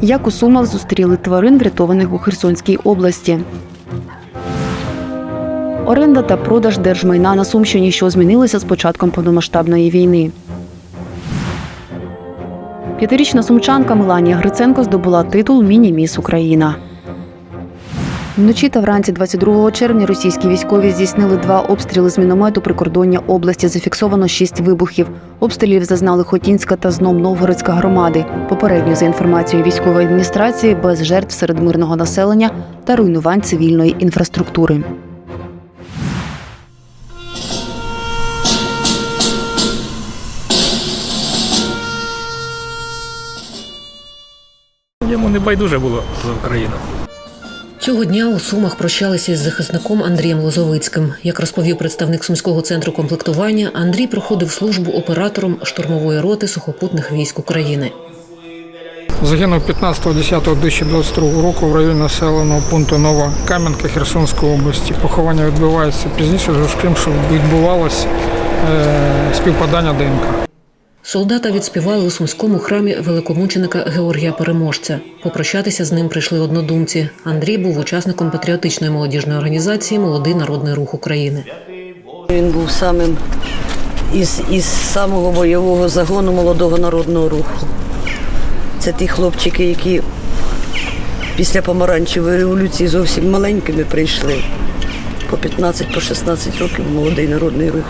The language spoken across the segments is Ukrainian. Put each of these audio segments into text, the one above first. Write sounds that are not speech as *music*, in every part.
Як у Сумах зустріли тварин, врятованих у Херсонській області. Оренда та продаж держмайна на Сумщині, що змінилися з початком повномасштабної війни. П'ятирічна сумчанка Меланія Гриценко здобула титул Міні-міс Україна. Вночі та вранці 22 червня російські військові здійснили два обстріли з міномету прикордоння області. Зафіксовано шість вибухів. Обстрілів зазнали Хотінська та знов Новгородська громади. Попередньо за інформацією військової адміністрації без жертв серед мирного населення та руйнувань цивільної інфраструктури. Йому не байдуже було за Україну. Цього дня у Сумах прощалися із захисником Андрієм Лозовицьким. Як розповів представник сумського центру комплектування, Андрій проходив службу оператором штурмової роти сухопутних військ України. Загинув 15.10.2022 року в районі населеного пункту Нова Кам'янка Херсонської області. Поховання відбувається пізніше, з тим, що відбувалось е, співпадання ДНК. Солдата відспівали у сумському храмі великомученика Георгія Переможця. Попрощатися з ним прийшли однодумці. Андрій був учасником патріотичної молодіжної організації Молодий народний рух України. Він був самим із, із самого бойового загону молодого народного руху. Це ті хлопчики, які після помаранчевої революції зовсім маленькими прийшли. По 15, по 16 років молодий народний рух.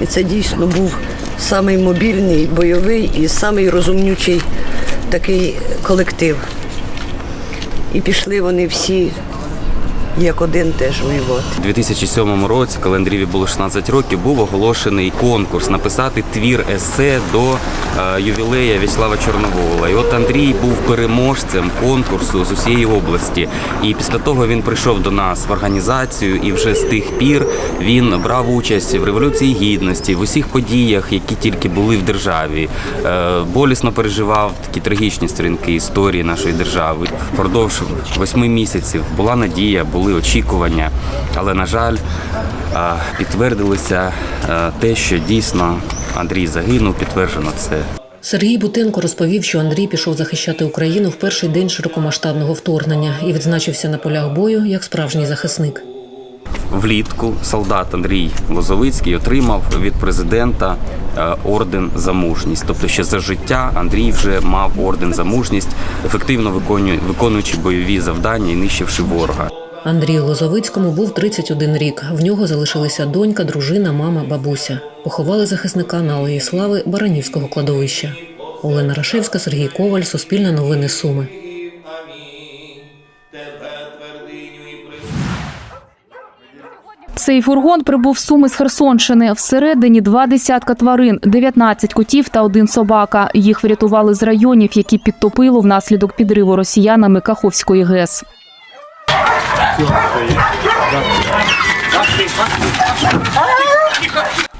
І це дійсно був самий мобільний, бойовий і самий розумнючий такий колектив. І пішли вони всі як один теж воювати. У 2007 році, коли Андрієві було 16 років, був оголошений конкурс написати твір есе до е, ювілея В'ячеслава Чорновола. І от Андрій був переможцем конкурсу з усієї області. І після того він прийшов до нас в організацію, і вже з тих пір він брав участь в революції гідності, в усіх подіях, які тільки були в державі. Е, Болісно переживав такі трагічні сторінки історії нашої держави. Впродовж восьми місяців була надія, були очікування, але на жаль, підтвердилося те, що дійсно Андрій загинув. Підтверджено це Сергій Бутенко розповів, що Андрій пішов захищати Україну в перший день широкомасштабного вторгнення і відзначився на полях бою як справжній захисник. влітку. Солдат Андрій Лозовицький отримав від президента е, орден за мужність. Тобто, ще за життя Андрій вже мав орден за мужність, ефективно виконуючи бойові завдання і нищивши ворога. Андрію Лозовицькому був 31 рік. В нього залишилися донька, дружина, мама, бабуся. Поховали захисника на Алеї Слави Баранівського кладовища. Олена Рашевська, Сергій Коваль, Суспільне новини Суми. Цей фургон прибув з Суми з Херсонщини. Всередині два десятка тварин, 19 котів та один собака. Їх врятували з районів, які підтопило внаслідок підриву росіянами Каховської ГЕС.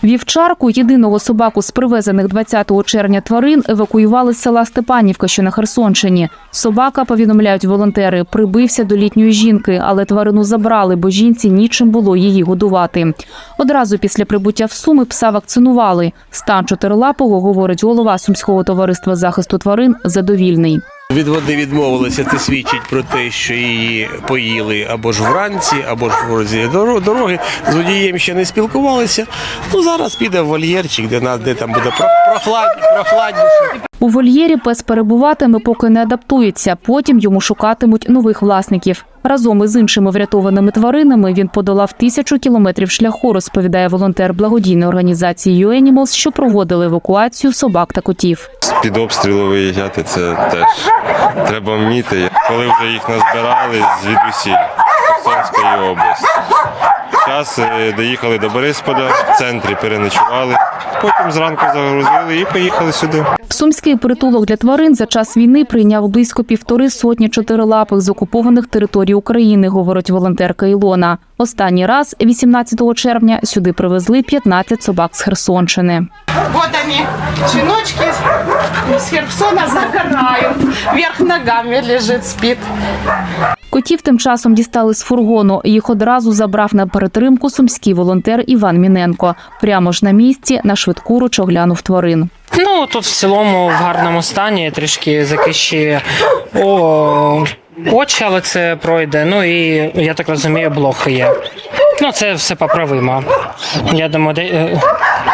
Вівчарку, єдиного собаку з привезених 20 червня тварин, евакуювали з села Степанівка, що на Херсонщині. Собака, повідомляють волонтери, прибився до літньої жінки, але тварину забрали, бо жінці нічим було її годувати. Одразу після прибуття в Суми пса вакцинували. Стан чотирилапого, говорить голова Сумського товариства захисту тварин, задовільний. Від води відмовилися, це свідчить про те, що її поїли або ж вранці, або ж в розі доро- дороги. З водієм ще не спілкувалися. Ну зараз піде в вольєрчик, де нас де там буде прохладніше. У вольєрі пес перебуватиме, поки не адаптується. Потім йому шукатимуть нових власників. Разом із іншими врятованими тваринами він подолав тисячу кілометрів шляху, розповідає волонтер благодійної організації «UAnimals», що проводили евакуацію собак та котів. З-під обстрілу виїжджати це теж треба вміти. Коли вже їх назбирали звідусіль Херсонської області. Зараз е, доїхали до Борисполя, в центрі переночували, потім зранку загрузили і поїхали сюди. Сумський притулок для тварин за час війни прийняв близько півтори сотні чотирилапих з окупованих територій України, говорить волонтерка Ілона. Останній раз, 18 червня, сюди привезли 15 собак з Херсонщини. Вот они, щеночки с Херсона загорают. Вверх ногами лежит, спит. Котів тим часом дістали з фургону. Їх одразу забрав на перетримку сумський волонтер Іван Міненко. Прямо ж на місці на швидку руч оглянув тварин. Ну тут в цілому в гарному стані, трішки закищі о, очі, але це пройде. Ну і я так розумію, блохи є. Ну це все поправимо. Я думаю, де- е,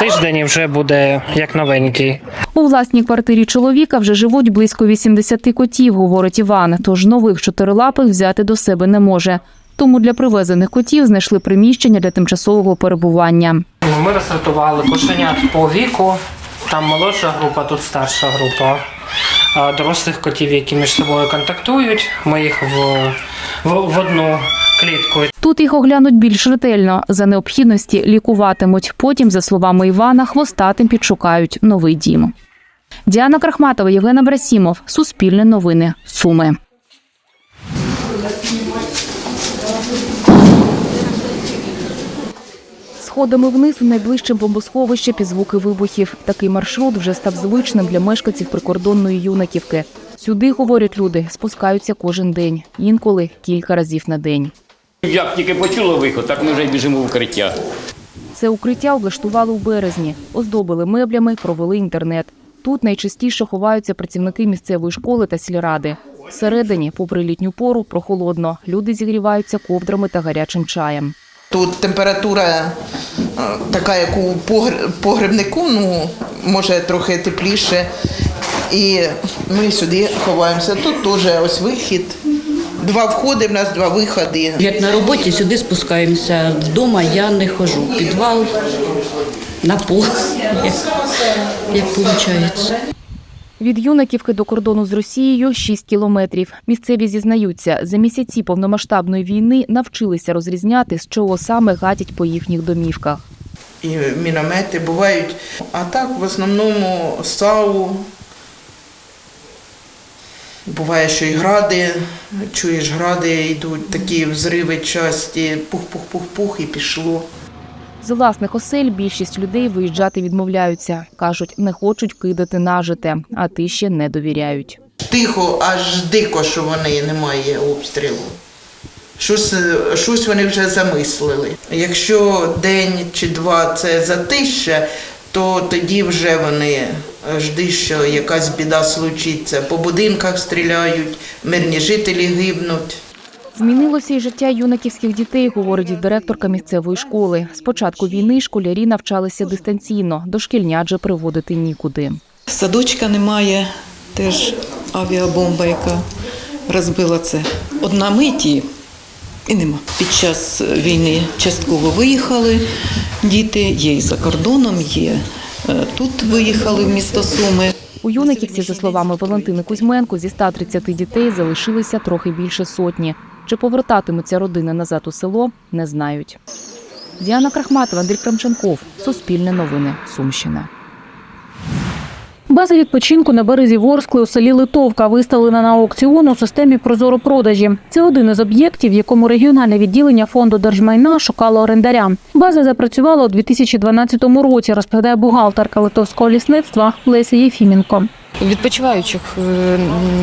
тиждень вже буде як новенький. У власній квартирі чоловіка вже живуть близько 80 котів, говорить Іван. Тож нових чотирилапих взяти до себе не може. Тому для привезених котів знайшли приміщення для тимчасового перебування. Ну, Ми розсортували кошенят по віку. Там молодша група, тут старша група. А дорослих котів, які між собою контактують, ми їх в, в, в одну клітку. Тут їх оглянуть більш ретельно. За необхідності лікуватимуть. Потім, за словами Івана, хвостатим підшукають новий дім. Діана Крахматова, Євгена Брасімов. Суспільне новини. Суми. Сходами вниз у найближче бомбосховище під звуки вибухів. Такий маршрут вже став звичним для мешканців прикордонної юнаківки. Сюди, говорять люди, спускаються кожен день, інколи кілька разів на день. Як тільки почули виход, так ми вже й біжимо в укриття. Це укриття облаштували у березні, оздобили меблями, провели інтернет. Тут найчастіше ховаються працівники місцевої школи та сільради. Всередині, попри літню пору, прохолодно. Люди зігріваються ковдрами та гарячим чаєм. Тут температура е, така, як у погребнику, ну, може трохи тепліше. І ми сюди ховаємося. Тут теж ось вихід. Два входи, в нас два виходи. Як на роботі сюди спускаємося. Вдома я не хожу. Підвал на пол, як, як виходить. Від Юнаківки до кордону з Росією 6 кілометрів. Місцеві зізнаються, за місяці повномасштабної війни навчилися розрізняти, з чого саме гатять по їхніх домівках. І міномети бувають. А так в основному САУ. Буває, що і гради, чуєш, гради йдуть, такі взриви часті, пух-пух-пух-пух і пішло. З власних осель більшість людей виїжджати відмовляються. Кажуть, не хочуть кидати нажите, а тиші не довіряють. Тихо, аж дико, що вони немає обстрілу. Щось, щось вони вже замислили. Якщо день чи два це затища, то тоді вже вони е, жди, що якась біда случиться. По будинках стріляють, мирні жителі гибнуть. Змінилося і життя юнаківських дітей, говорить директорка місцевої школи. З початку війни школярі навчалися дистанційно, дошкільнят же приводити нікуди. Садочка немає, теж авіабомба, яка розбила це. Одна миті і нема. Під час війни частково виїхали діти, є і за кордоном, є е, тут виїхали в місто Суми. У юнаківці, за словами Валентини Кузьменко, зі 130 дітей залишилися трохи більше сотні. Чи повертатимуться родини назад у село, не знають. Діана Крахматова, Андрій Крамченков. Суспільне новини. Сумщина. База відпочинку на березі Ворскли у селі Литовка виставлена на аукціон у системі Прозоро продажі. Це один із об'єктів, в якому регіональне відділення фонду держмайна шукало орендаря. База запрацювала у 2012 році, розповідає бухгалтерка литовського лісництва Леся Єфіменко. Відпочиваючих е,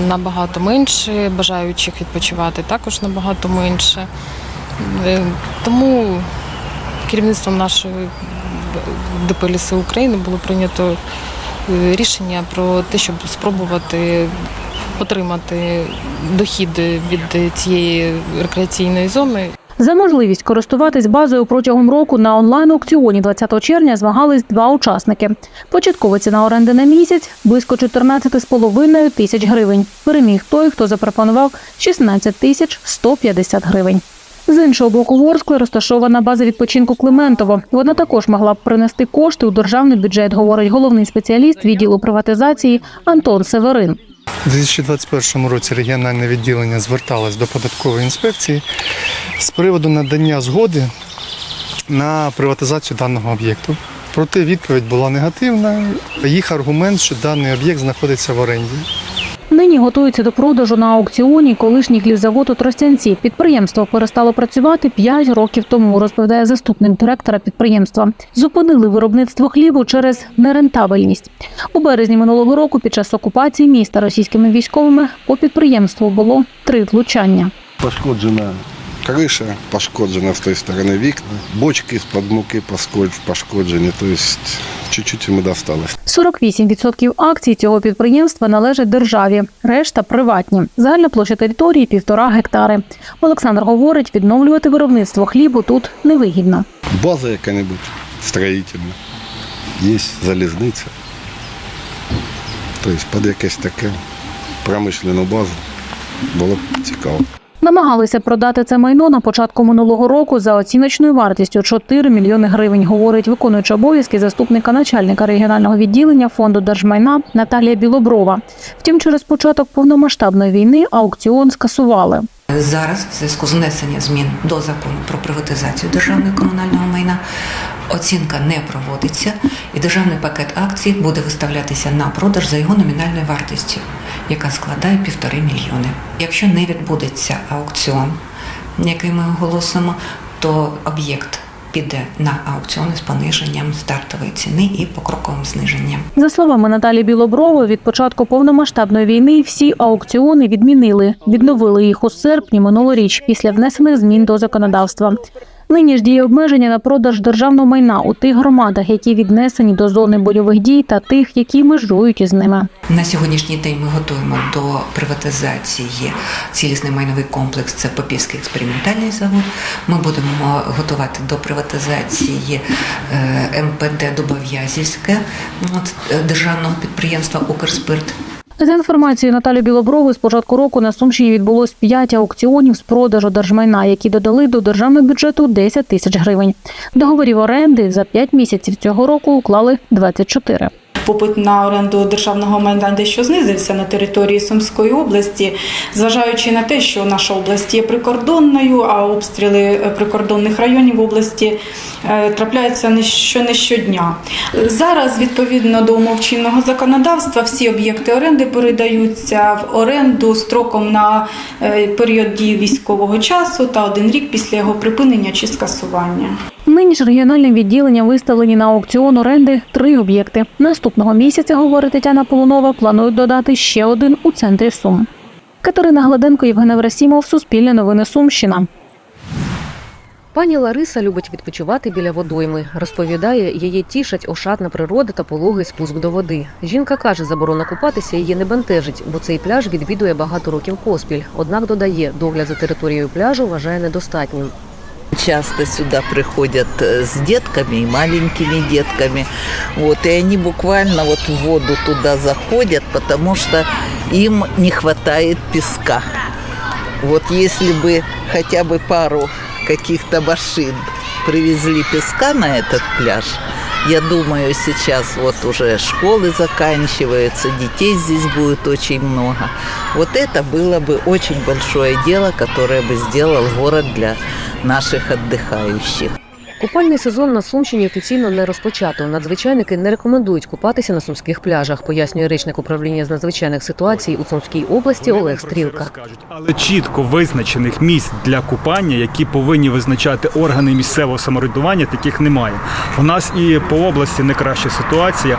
набагато менше, бажаючих відпочивати також набагато менше. Е, Тому керівництвом нашої ДП «Ліси України було прийнято е, рішення про те, щоб спробувати отримати дохід від цієї рекреаційної зони. За можливість користуватись базою протягом року на онлайн-аукціоні 20 червня змагались два учасники. Початкова ціна оренди на місяць близько 14,5 тисяч гривень. Переміг той, хто запропонував 16 тисяч 150 гривень. З іншого боку Ворскли розташована база відпочинку Климентово. Вона також могла б принести кошти у державний бюджет, говорить головний спеціаліст відділу приватизації Антон Северин. У 2021 році регіональне відділення зверталось до податкової інспекції з приводу надання згоди на приватизацію даного об'єкту. Проте відповідь була негативна. Їх аргумент, що даний об'єкт знаходиться в оренді. Нині готується до продажу на аукціоні колишній хлібзавод у Тростянці. Підприємство перестало працювати 5 років тому, розповідає заступник директора підприємства. Зупинили виробництво хлібу через нерентабельність. У березні минулого року під час окупації міста російськими військовими по підприємству було три влучання. Пошкоджена криша, пошкоджена з тої сторони вікна, бочки з-під муки пошкоджені, тобто чуть-чуть йому досталось. 48% акцій цього підприємства належать державі, решта приватні. Загальна площа території півтора гектари. Олександр говорить, відновлювати виробництво хлібу тут невигідно. База яка-небудь строїтельна, є залізниця. Тобто під якесь таке промишлену базу було б цікаво. Намагалися продати це майно на початку минулого року за оціночною вартістю 4 мільйони гривень, говорить виконуючий обов'язки заступника начальника регіонального відділення фонду держмайна Наталія Білоброва. Втім, через початок повномасштабної війни аукціон скасували. Зараз, в зв'язку з внесенням змін до закону про приватизацію державного комунального майна, оцінка не проводиться, і державний пакет акцій буде виставлятися на продаж за його номінальною вартістю, яка складає півтори мільйони. Якщо не відбудеться аукціон, який ми оголосимо, то об'єкт піде на аукціони з пониженням стартової ціни і покроковим зниженням. За словами Наталі Білоброво, від початку повномасштабної війни всі аукціони відмінили, відновили їх у серпні минулоріч після внесених змін до законодавства. Нині ж діє обмеження на продаж державного майна у тих громадах, які віднесені до зони бойових дій, та тих, які межують із ними. На сьогоднішній день ми готуємо до приватизації цілісний майновий комплекс. Це Попівський експериментальний завод. Ми будемо готувати до приватизації е, МПД Дубов'язівське е, державного підприємства Укрспирт. За інформацією Наталі Білоброви, з початку року на Сумщині відбулось 5 аукціонів з продажу держмайна, які додали до державного бюджету 10 тисяч гривень. Договорів оренди за 5 місяців цього року уклали 24. Попит на оренду державного майна дещо знизився на території Сумської області, зважаючи на те, що наша область є прикордонною, а обстріли е, прикордонних районів області е, трапляються не що не щодня. Зараз, відповідно до умов чинного законодавства, всі об'єкти оренди передаються в оренду строком на е, період дії військового часу та один рік після його припинення чи скасування. Нині ж регіональним відділенням виставлені на аукціон оренди три об'єкти. Наступного місяця, говорить Тетяна Полунова, планують додати ще один у центрі Сум. Катерина Гладенко, Євген Еврасімов, Суспільне новини Сумщина. Пані Лариса любить відпочивати біля водойми. Розповідає, її тішать ошатна природа та пологий спуск до води. Жінка каже, заборона купатися її не бентежить, бо цей пляж відвідує багато років поспіль. Однак додає, догляд за територією пляжу вважає недостатнім. Часто сюда приходят э, с детками и маленькими детками. Вот, и они буквально вот в воду туда заходят, потому что им не хватает песка. Вот если бы хотя бы пару каких-то машин привезли песка на этот пляж, я думаю, сейчас вот уже школы заканчиваются, детей здесь будет очень много. Вот это было бы очень большое дело, которое бы сделал город для наших отдыхающих. Купальний сезон на Сумщині офіційно не розпочато. Надзвичайники не рекомендують купатися на сумських пляжах, пояснює речник управління з надзвичайних ситуацій у Сумській області Олег Стрілка. але чітко визначених місць для купання, які повинні визначати органи місцевого самоврядування, таких немає. У нас і по області не краща ситуація.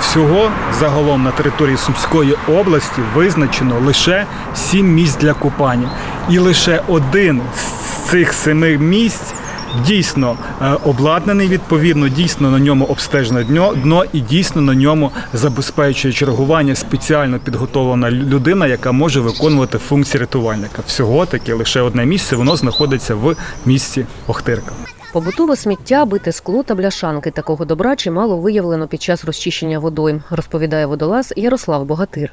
Всього загалом на території Сумської області визначено лише сім місць для купання, і лише один з цих семи місць. Дійсно е, обладнаний відповідно, дійсно на ньому обстежене дно, дно і дійсно на ньому забезпечує чергування спеціально підготовлена людина, яка може виконувати функції рятувальника. Всього таки лише одне місце, воно знаходиться в місті Охтирка. Побутове сміття, бите скло та бляшанки такого добра чимало виявлено під час розчищення водойм, розповідає водолаз Ярослав Богатир.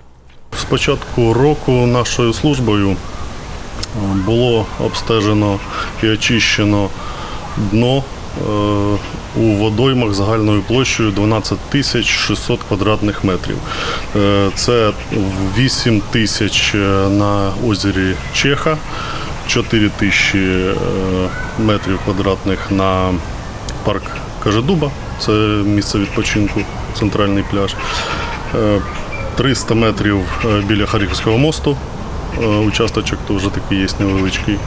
З початку року нашою службою е, було обстежено і очищено дно е, у водоймах загальною площею 12 тисяч 600 квадратних метрів. Е, Це 8 тисяч е, на озері Чеха, 4 тисячі метрів квадратних на парк Кажедуба, це місце відпочинку, центральний пляж. Е, 300 метрів біля Харківського мосту. Участочок то вже такий є невеличкий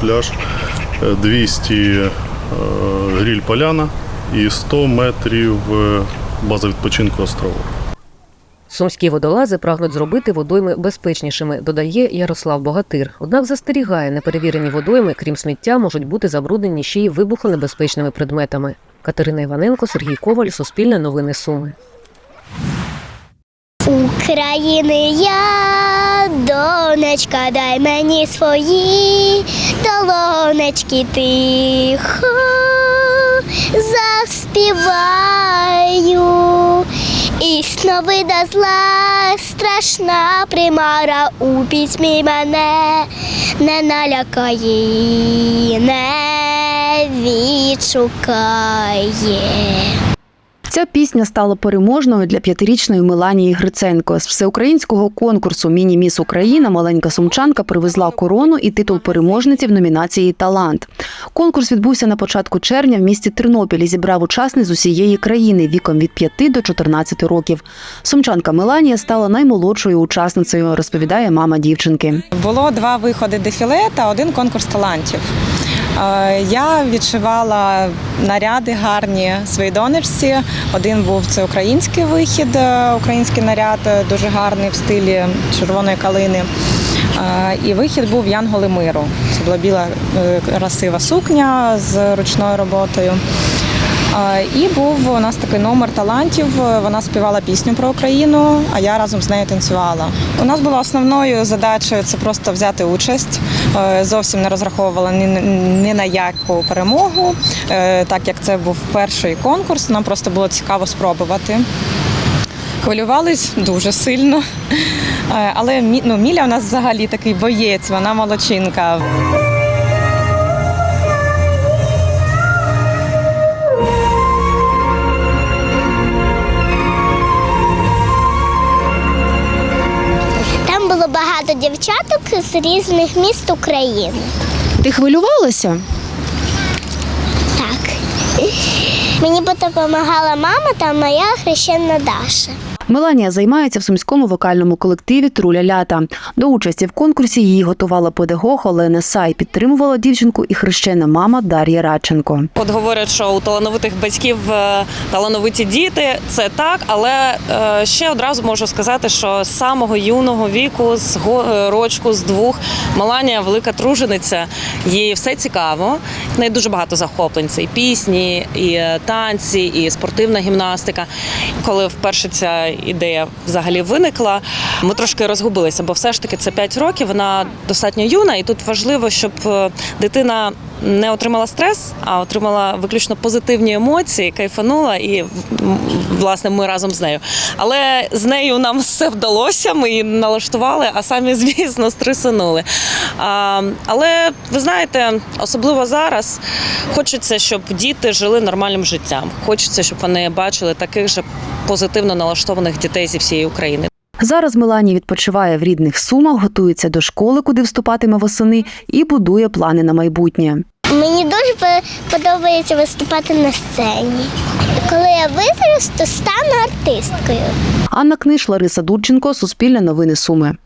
пляж. Е, 200 е, гріль поляна і 100 метрів е, база відпочинку острову. Сумські водолази прагнуть зробити водойми безпечнішими, додає Ярослав Богатир. Однак застерігає, неперевірені водойми, крім сміття, можуть бути забруднені ще й вибухонебезпечними предметами. Катерина Іваненко, Сергій Коваль, Суспільне новини Суми. України я, донечка, дай мені свої долонечки тихо заспіваю. І сновида зла, страшна примара у пітьмі мене не налякає, не відшукає. Ця пісня стала переможною для п'ятирічної Меланії Гриценко. З всеукраїнського конкурсу Міні-міс Україна маленька сумчанка привезла корону і титул переможниці в номінації Талант. Конкурс відбувся на початку червня в місті Тернопіль і зібрав учасниць з усієї країни віком від 5 до 14 років. Сумчанка Меланія стала наймолодшою учасницею, розповідає мама дівчинки. Було два виходи дефіле та один конкурс талантів. Е, Я відшивала наряди гарні своїй донечці. Один був це український вихід, е, український наряд, е, дуже гарний в стилі червоної калини. І вихід був Янголи миру. Це була біла красива сукня з ручною роботою. І був у нас такий номер талантів. Вона співала пісню про Україну, а я разом з нею танцювала. У нас була основною задачею це просто взяти участь. Е, Зовсім не розраховувала ні, ні на яку перемогу, Е, так як це був перший конкурс. Нам просто було цікаво спробувати. Хвилювались дуже сильно. Е, Але ну, Міля у нас взагалі такий боєць, вона молодчинка. Дівчаток з різних міст України. Ти хвилювалася? Так. Мені допомагала мама та моя хрещена Даша. Меланія займається в сумському вокальному колективі Труля лята. До участі в конкурсі її готувала педагог Олена Сай. Підтримувала дівчинку і хрещена мама Дар'я Радченко. От говорять, що у талановитих батьків е, талановиті діти, це так, але е, ще одразу можу сказати, що з самого юного віку, з е, рочку, з двох, Маланія велика тружениця, їй все цікаво. В неї дуже багато захоплень. Це і пісні, і танці, і спортивна гімнастика. Коли вперше ця ідея взагалі виникла, ми трошки розгубилися, бо все ж таки це 5 років, вона достатньо юна, і тут важливо, щоб е, дитина не отримала стрес, а отримала виключно позитивні емоції, кайфанула, і власне ми разом з нею. Але з нею нам все вдалося. Ми її налаштували, а самі, *laughs* звісно, стресанули. Але ви знаєте, особливо зараз хочеться, щоб діти жили нормальним життям. Хочеться, щоб вони бачили таких же позитивно налаштованих дітей зі всієї України. Зараз Меланія відпочиває в рідних сумах, готується до школи, куди вступатиме восени, і будує плани на майбутнє. Мені дуже подобається виступати на сцені. Коли я виросту, стану артисткою. Анна Книж, Лариса Дурченко, Суспільне новини Суми.